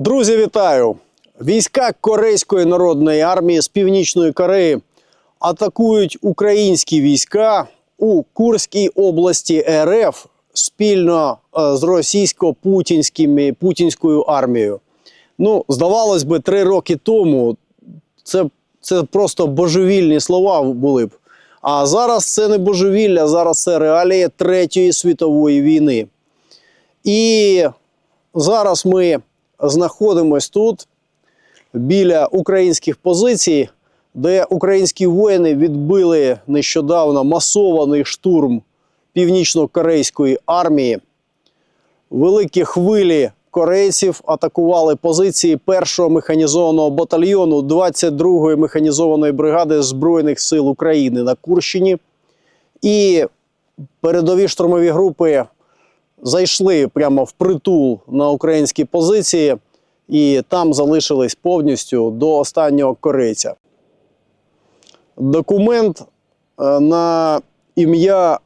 Друзі, вітаю! Війська Корейської народної армії з Північної Кореї атакують українські війська у Курській області РФ спільно е, з російсько-путінськими путінською армією. Ну, здавалось би, три роки тому це, це просто божевільні слова були б. А зараз це не божевілля, зараз це реалії Третьої світової війни. І зараз ми знаходимось тут біля українських позицій, де українські воїни відбили нещодавно масований штурм північно-корейської армії. Великі хвилі корейців атакували позиції першого механізованого батальйону 22-ї механізованої бригади Збройних сил України на Курщині. І передові штурмові групи зайшли прямо в притул на українські позиції і там залишились повністю до останнього корейця. Документ е, на ім'я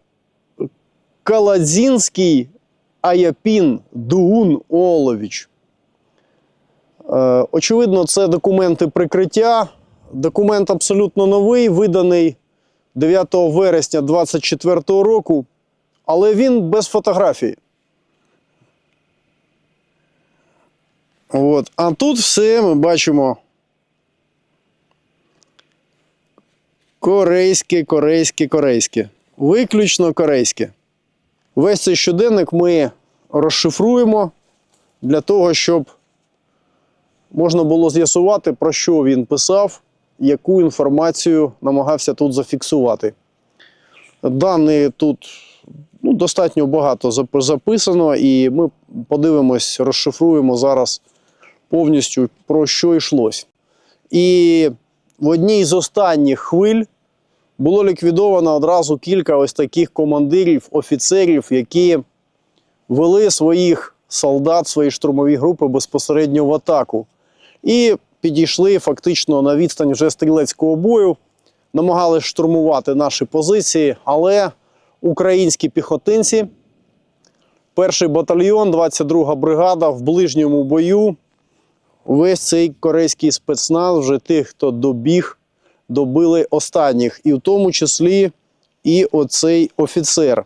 Каладзінський Аяпін Дуун Олович. Е, Очевидно, це документи прикриття. Документ абсолютно новий, виданий 9 вересня 2024 року, але він без фотографії. От. А тут все ми бачимо. Корейське, корейське, корейське. Виключно корейське. Весь цей щоденник ми розшифруємо для того, щоб можна було з'ясувати, про що він писав, яку інформацію намагався тут зафіксувати. Дані тут ну, достатньо багато записано, і ми подивимось, розшифруємо зараз повністю про що йшлось. І в одній з останніх хвиль було ліквідовано одразу кілька ось таких командирів, офіцерів, які вели своїх солдат, свої штурмові групи безпосередньо в атаку. І підійшли фактично на відстань вже стрілецького бою, намагалися штурмувати наші позиції, але українські піхотинці, перший батальйон, 22 бригада в ближньому бою весь цей корейський спецназ, вже тих, хто добіг, добили останніх, і в тому числі і оцей офіцер.